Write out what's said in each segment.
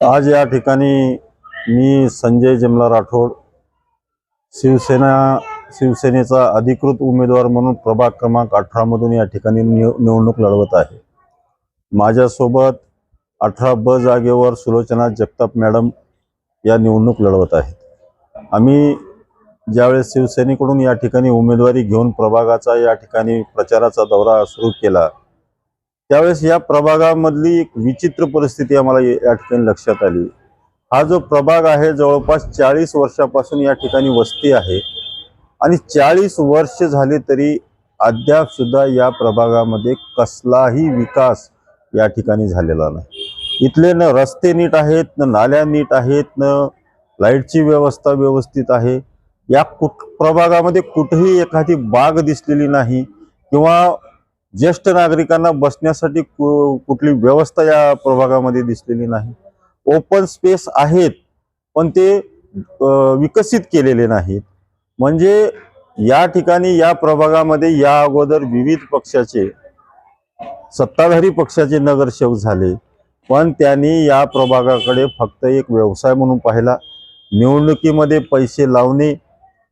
आज या ठिकाणी मी संजय जमला राठोड शिवसेना शिवसेनेचा अधिकृत उमेदवार म्हणून प्रभाग क्रमांक अठरामधून या ठिकाणी निव निवडणूक लढवत आहे. माझ्यासोबत अठरा ब जागेवर सुलोचना जगताप मॅडम या निवडणूक लढवत आहेत. आम्ही ज्यावेळेस शिवसेनेकडून या ठिकाणी उमेदवारी घेऊन प्रभागाचा या ठिकाणी प्रचाराचा दौरा सुरू केला त्यावेळेस या प्रभागामधली एक विचित्र परिस्थिती आम्हाला या ठिकाणी लक्षात आली. हा जो प्रभाग आहे जवळपास चाळीस वर्षापासून या ठिकाणी वस्ती आहे. आणि चाळीस वर्ष झाले तरी अद्याप सुद्धा या प्रभागामध्ये कसलाही विकास या ठिकाणी झालेला नाही. इथले न रस्ते नीट आहेत न नाल्या नीट आहेत न लाईटची व्यवस्था व्यवस्थित आहे. या कुठ प्रभागामध्ये कुठेही एखादी बाग दिसलेली नाही किंवा ज्येष्ठ नागरिकांना बसण्यासाठी कु- कुठली व्यवस्था या प्रभागामध्ये दिसलेली नाही. ओपन स्पेस आहेत पण ते विकसित केलेले नाहीत. म्हणजे या ठिकाणी या प्रभागामध्ये या अगोदर विविध पक्षाचे सत्ताधारी पक्षाचे नगरसेवक झाले. पण त्यांनी या प्रभागाकडे फक्त एक व्यवसाय म्हणून पाहिला. निवडणुकीमध्ये पैसे लावणे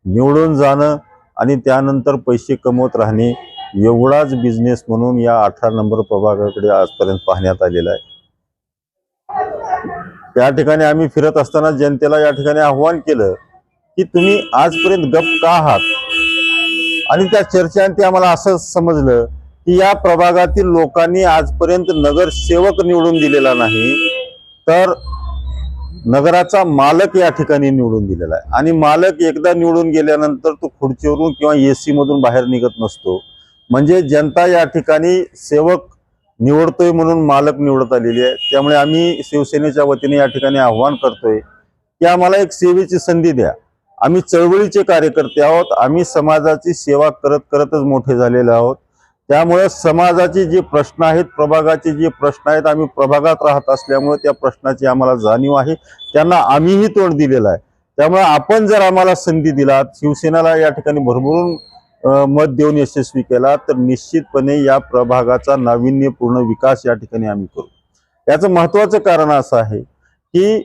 निवडून जाणं आणि त्यानंतर पैसे कमवत राहणे. एवढाच बिझनेस म्हणून या अठरा नंबर प्रभागाकडे आजपर्यंत पाहण्यात आलेला आहे. त्या ठिकाणी आम्ही फिरत असताना जनतेला या ठिकाणी आव्हान केलं की तुम्ही आजपर्यंत गप का आहात? आणि त्या चर्चेअंती आम्हाला असं समजलं की या प्रभागातील लोकांनी आजपर्यंत नगरसेवक निवडून दिलेला नाही तर नगराचा मालक या ठिकाणी निवडून दिलेला आहे. आणि मालक एकदा निवडून गेल्यानंतर तो खुर्चीवरून किंवा एसी मधून बाहेर निघत नसतो. म्हणजे जनता या ठिकाणी सेवक निवडतोय म्हणून मालक निवडत आलेली आहे. त्यामुळे आम्ही शिवसेनेच्या वतीने या ठिकाणी आव्हान करतोय की आम्हाला एक सेवेची संधी द्या. आम्ही चळवळीचे कार्यकर्ते आहोत. आम्ही समाजाची सेवा करत करतच मोठे झालेले आहोत. त्यामुळे समाजाचे जे प्रश्न आहेत प्रभागाचे जे प्रश्न आहेत आम्ही प्रभागात राहत असल्यामुळे त्या प्रश्नाची आम्हाला जाणीव आहे. त्यांना आम्हीही तोंड दिलेलं आहे. त्यामुळे आपण जर आम्हाला संधी दिलात शिवसेनेला या ठिकाणी भरभरून मत देऊन यशस्वी केला तर निश्चितपणे या प्रभागाचा नाविन्यपूर्ण विकास या ठिकाणी आम्ही करू. याचं महत्वाचं कारण असं आहे की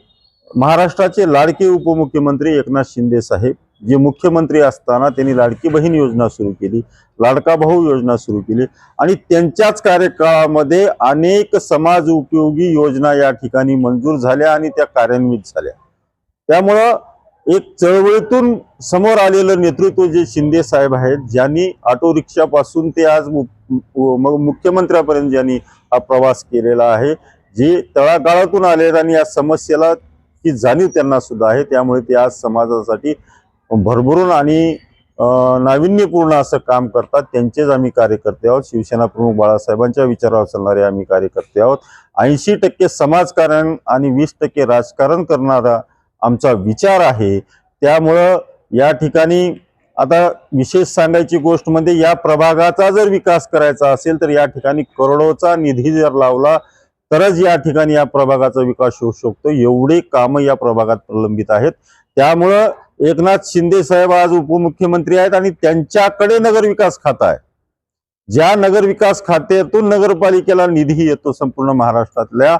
महाराष्ट्राचे लाडके उपमुख्यमंत्री एकनाथ शिंदे साहेब जे मुख्यमंत्री असताना त्यांनी लाडकी बहीण योजना सुरू केली लाडका भाऊ योजना सुरू केली आणि त्यांच्याच कार्यकाळामध्ये अनेक समाज उपयोगी योजना या ठिकाणी मंजूर झाल्या आणि त्या कार्यान्वित झाल्या. त्यामुळं एक चळवळीतून समोर आलेलं नेतृत्व जे शिंदे साहेब आहेत ज्यांनी ऑटो रिक्षापासून ते आज मु- मुख्यमंत्र्यापर्यंत ज्यांनी हा प्रवास केलेला आहे जे तळागाळातून आले आणि या समस्येला ही जाणीव त्यांना सुद्धा आहे त्यामुळे ते आज समाजासाठी भरभरून आणि नाविन्यपूर्ण असं काम करतात. त्यांचेच आम्ही कार्यकर्ते आहोत. शिवसेना प्रमुख बाळासाहेबांच्या विचारावर चालणारे आम्ही कार्यकर्ते आहोत. ऐंशी टक्के समाजकारण आणि वीस टक्के राजकारण करणारा आमचा विचार आहे. त्यामुळं या ठिकाणी आता विशेष सांगायची गोष्ट म्हणजे या प्रभागाचा जर विकास करायचा असेल तर या ठिकाणी करोडोचा निधी जर लावला तरच या ठिकाणी या प्रभागाचा विकास होऊ शकतो. एवढे कामं या प्रभागात प्रलंबित आहेत. त्यामुळं एकनाथ शिंदे साहेब आज उपमुख्यमंत्री आहेत आणि त्यांच्याकडे नगरविकास खातं आहे. ज्या नगरविकास खात्यातून नगरपालिकेला निधी येतो संपूर्ण महाराष्ट्रातल्या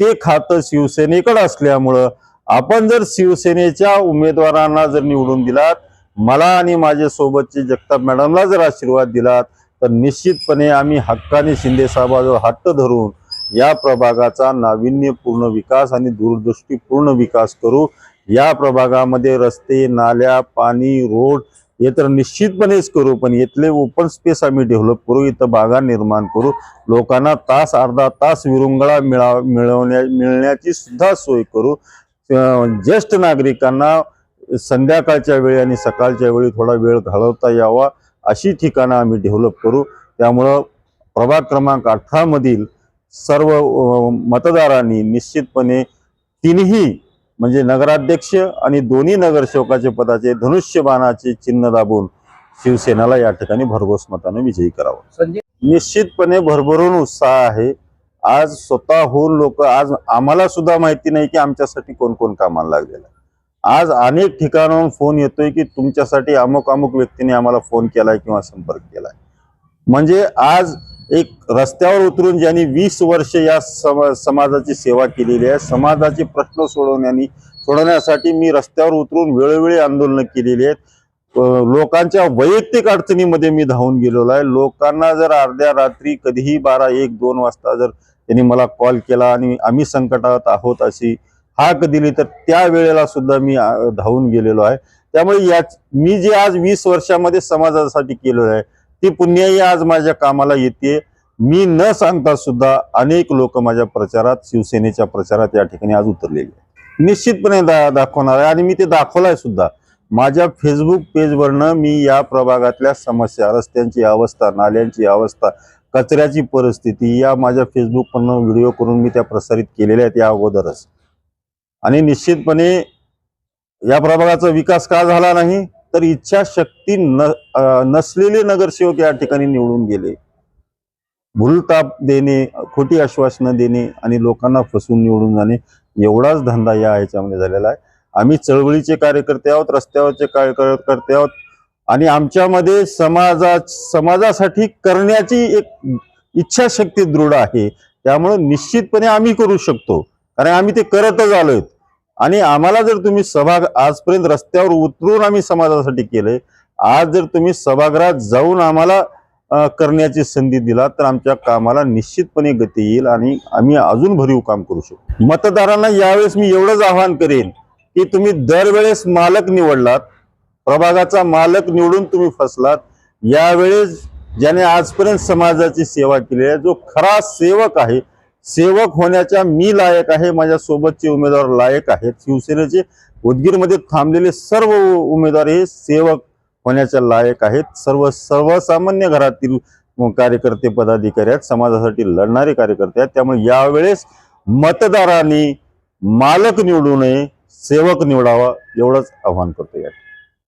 ते खातं शिवसेनेकडे असल्यामुळं आपण जर शिवसेनेच्या उमेदवारांना जर निवडून दिलात मला आणि माझ्या सोबतचे जगताप मॅडमला जर आशीर्वाद दिलात तर निश्चितपणे आम्ही हक्काने शिंदे साहेबाजवळ हट्ट धरून या प्रभागाचा नाविन्यपूर्ण विकास आणि दूरदृष्टीपूर्ण विकास करू. या प्रभागामध्ये रस्ते नाल्या पाणी रोड हे तर निश्चितपणेच करू पण इथले ओपन स्पेस आम्ही डेव्हलप करू इथं बागा निर्माण करू. लोकांना तास अर्धा तास विरुंगळा मिळा मिळवण्या मिळण्याची सुद्धा सोय करू. ज्येष्ठ नागरिकांना संध्याकाळच्या वेळी आणि सकाळच्या वेळी थोडा वेळ घालवता यावा अशी ठिकाणं आम्ही डेव्हलप करू. त्यामुळं प्रभाग क्रमांक अठरा मधील सर्व मतदारांनी निश्चितपणे तिन्ही म्हणजे नगराध्यक्ष आणि दोन्ही नगरसेवकाचे पदाचे धनुष्यबाणाचे चिन्ह दाबून शिवसेनेला या ठिकाणी भरघोस मताने विजयी करावं. निश्चितपणे भरभरून उत्साह आहे. आज स्वतःहून लोक आज आम्हाला सुद्धा माहिती नाही की आमच्यासाठी कोण कोण कामाला लागलेलं आहे. आज अनेक ठिकाणाहून फोन येतोय की तुमच्यासाठी अमुक अमुक व्यक्तीने आम्हाला फोन केलाय किंवा संपर्क केलाय. म्हणजे आज एक रस्त्यावर उतरून ज्यांनी वीस वर्ष या सम समाजाची सेवा केलेली आहे समाजाचे प्रश्न सोडवण्यानी सोडवण्यासाठी मी रस्त्यावर उतरून वेळोवेळी आंदोलनं केलेली आहेत. लोकांच्या वैयक्तिक अडचणीमध्ये मी धावून गेलेलो आहे. लोकांना जर अर्ध्या रात्री कधीही बारा एक दोन वाजता जर त्यांनी मला कॉल केला आणि आम्ही संकटात आहोत अशी हाक दिली. तर त्या वेळेला सुद्धा मी धावून गेलेलो आहे. त्यामुळे या मी जे आज वीस वर्षामध्ये समाजासाठी केलेलं आहे ती पुण्याही आज माझ्या कामाला येते मी न सांगता सुद्धा अनेक लोक माझ्या प्रचारात शिवसेनेच्या प्रचारात या ठिकाणी आज उतरलेले आहेत. निश्चितपणे दा दाखवणार आहे. आणि मी ते दाखवलाय सुद्धा. माझ्या फेसबुक पेजवरनं मी या प्रभागातल्या समस्या रस्त्यांची अवस्था नाल्यांची अवस्था कचऱ्याची परिस्थिती या माझ्या फेसबुकवरनं व्हिडिओ करून मी त्या प्रसारित केलेल्या आहेत या अगोदरच. आणि निश्चितपणे या प्रभागाचा विकास का झाला नाही तर इच्छाशक्ती न नसलेले नगरसेवक या ठिकाणी निवडून गेले. भूलताप देणे खोटी आश्वासनं देणे आणि लोकांना फसवून निवडून जाणे एवढाच धंदा या ह्याच्यामध्ये झालेला आहे. आम्ही चळवळीचे कार्यकर्ते आहोत रस्त्यावरचे कार्यकर्ते आहोत आणि आमच्यामध्ये समाजा समाजासाठी करण्याची एक इच्छाशक्ती दृढ आहे. त्यामुळे निश्चितपणे आम्ही करू शकतो. कारण आम्ही ते करतच आलोय. आणि आम्हाला जर तुम्ही सभा आजपर्यंत रस्त्यावर उतरून आम्ही समाजासाठी केलंय आज जर तुम्ही सभागृहात जाऊन आम्हाला करण्याची संधी दिला तर आमच्या कामाला निश्चितपणे गती येईल आणि आम्ही अजून भरीव काम करू शकतो मतदारांना यावेळेस मी एवढंच आवाहन करेन की तुम्ही दरवेळेस मालक निवडलात प्रभागाचा मालक निवडून तुम्ही फसलात यावेळेस ज्याने आजपर्यंत समाजाची सेवा केली आहे जो खरा सेवक आहे सेवक होण्याच्या मी लायक आहे माझ्या सोबतचे उमेदवार लायक आहेत. शिवसेनेचे उदगीरमध्ये थांबलेले सर्व उमेदवार हे सेवक होण्याच्या लायक आहेत. सर्व सर्वसामान्य घरातील कार्यकर्ते पदाधिकारी आहेत. समाजासाठी लढणारे कार्यकर्ते आहेत. त्यामुळे यावेळेस मतदारांनी मालक निवडू नये सेवक निवडावा एवढंच आव्हान करतो या